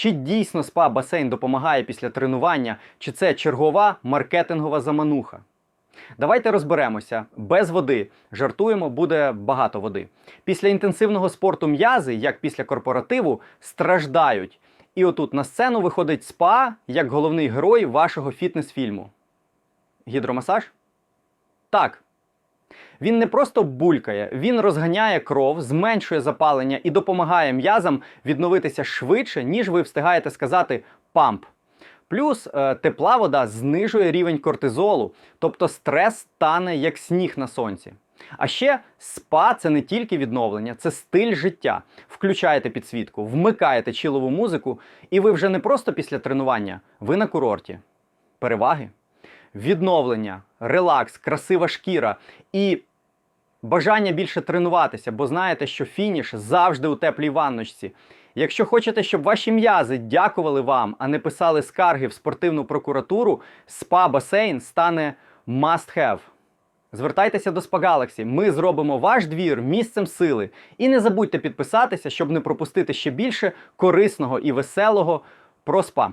Чи дійсно спа басейн допомагає після тренування, чи це чергова маркетингова замануха? Давайте розберемося. Без води жартуємо, буде багато води. Після інтенсивного спорту м'язи, як після корпоративу, страждають. І отут на сцену виходить спа як головний герой вашого фітнес-фільму. Гідромасаж? Так. Він не просто булькає, він розганяє кров, зменшує запалення і допомагає м'язам відновитися швидше, ніж ви встигаєте сказати памп. Плюс е, тепла вода знижує рівень кортизолу, тобто стрес стане як сніг на сонці. А ще спа це не тільки відновлення, це стиль життя. Включаєте підсвітку, вмикаєте чілову музику, і ви вже не просто після тренування, ви на курорті. Переваги? Відновлення, релакс, красива шкіра і бажання більше тренуватися, бо знаєте, що фініш завжди у теплій ванночці. Якщо хочете, щоб ваші м'язи дякували вам, а не писали скарги в спортивну прокуратуру, спа-басейн стане must have. Звертайтеся до Galaxy, ми зробимо ваш двір місцем сили. І не забудьте підписатися, щоб не пропустити ще більше корисного і веселого про спа.